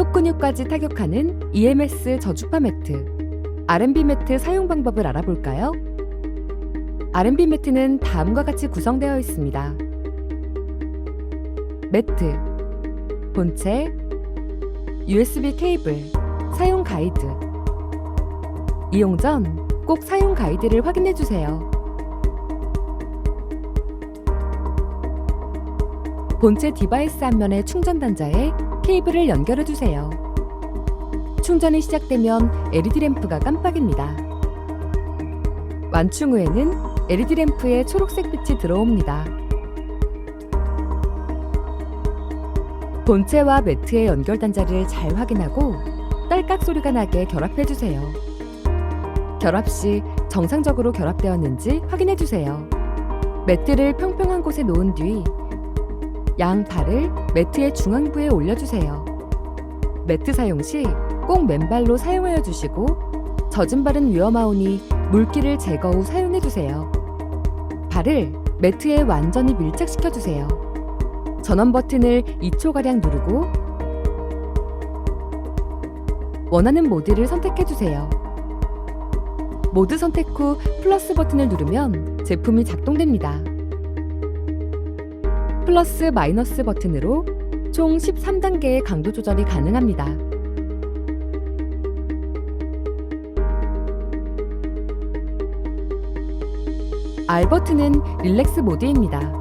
속근육까지 타격하는 EMS 저주파 매트. R&B 매트 사용 방법을 알아볼까요? R&B 매트는 다음과 같이 구성되어 있습니다. 매트, 본체, USB 케이블, 사용 가이드. 이용 전 꼭 사용 가이드를 확인해 주세요. 본체 디바이스 앞면의 충전 단자에 케이블을 연결해 주세요. 충전이 시작되면 LED 램프가 깜빡입니다. 완충 후에는 LED 램프에 초록색 빛이 들어옵니다. 본체와 매트의 연결 단자를 잘 확인하고 딸깍 소리가 나게 결합해 주세요. 결합 시 정상적으로 결합되었는지 확인해 주세요. 매트를 평평한 곳에 놓은 뒤 양 발을 매트의 중앙부에 올려주세요. 매트 사용 시 꼭 맨발로 사용하여 주시고 젖은 발은 위험하오니 물기를 제거 후 사용해 주세요. 발을 매트에 완전히 밀착시켜 주세요. 전원 버튼을 2초가량 누르고 원하는 모드를 선택해 주세요. 모드 선택 후 플러스 버튼을 누르면 제품이 작동됩니다. 플러스 마이너스 버튼으로 총 13단계의 강도 조절이 가능합니다. R 버튼은 릴렉스 모드입니다.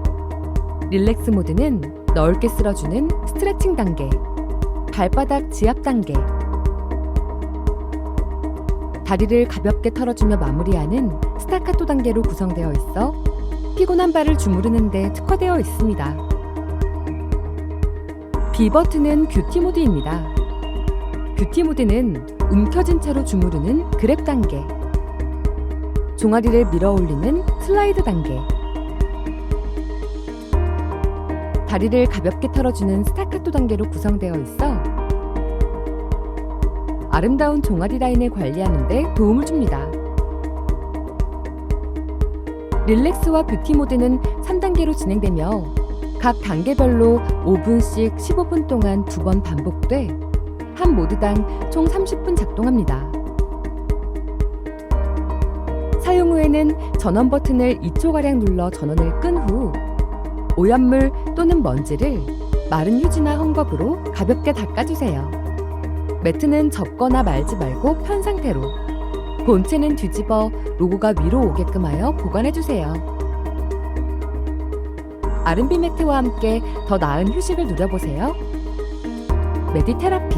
릴렉스 모드는 넓게 쓸어주는 스트레칭 단계, 발바닥 지압 단계, 다리를 가볍게 털어주며 마무리하는 스타카토 단계로 구성되어 있어 피곤한 발을 주무르는 데 특화되어 있습니다. B 버튼은 뷰티 모드입니다. 뷰티 모드는 움켜진 채로 주무르는 그랩 단계, 종아리를 밀어 올리는 슬라이드 단계, 다리를 가볍게 털어주는 스타카토 단계로 구성되어 있어 아름다운 종아리 라인을 관리하는 데 도움을 줍니다. 릴렉스와 뷰티 모드는 3단계로 진행되며 각 단계별로 5분씩 15분 동안 두 번 반복돼 한 모드당 총 30분 작동합니다. 사용 후에는 전원 버튼을 2초가량 눌러 전원을 끈 후 오염물 또는 먼지를 마른 휴지나 헝겊으로 가볍게 닦아주세요. 매트는 접거나 말지 말고 편 상태로 본체는 뒤집어 로고가 위로 오게끔 하여 보관해주세요. R&B 매트와 함께 더 나은 휴식을 누려보세요. 메디테라피